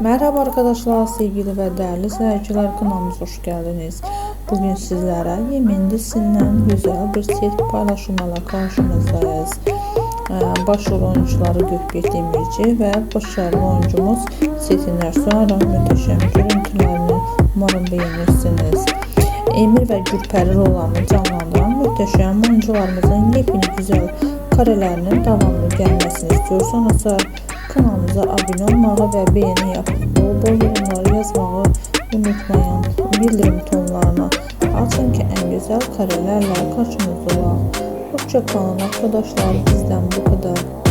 Merhaba arkadaşlar, sevgili ve değerli seyirciler kanalımıza hoş geldiniz. Bugün sizlere Yemin dizisinden güzel bir set paylaşımıyla karşınızdayız. Ee, Başrol oyuncuları Gökbek Demirci ve başarılı oyuncumuz Setin Ersoğan'la müteşem görüntülerini umarım beğenirsiniz. Emir ve Gülperi rollarını canlandıran müteşem oyuncularımızın yepyeni güzel karelerinin devamlı gelmesini istiyorsanız kanalımıza abone olmağı ve beğeni yapıp bol bol yorumlar yazmağı unutmayın. Bildirim tonlarına açın ki en güzel karelerle karşınızda olan. Hoşçakalın arkadaşlar bizden bu kadar.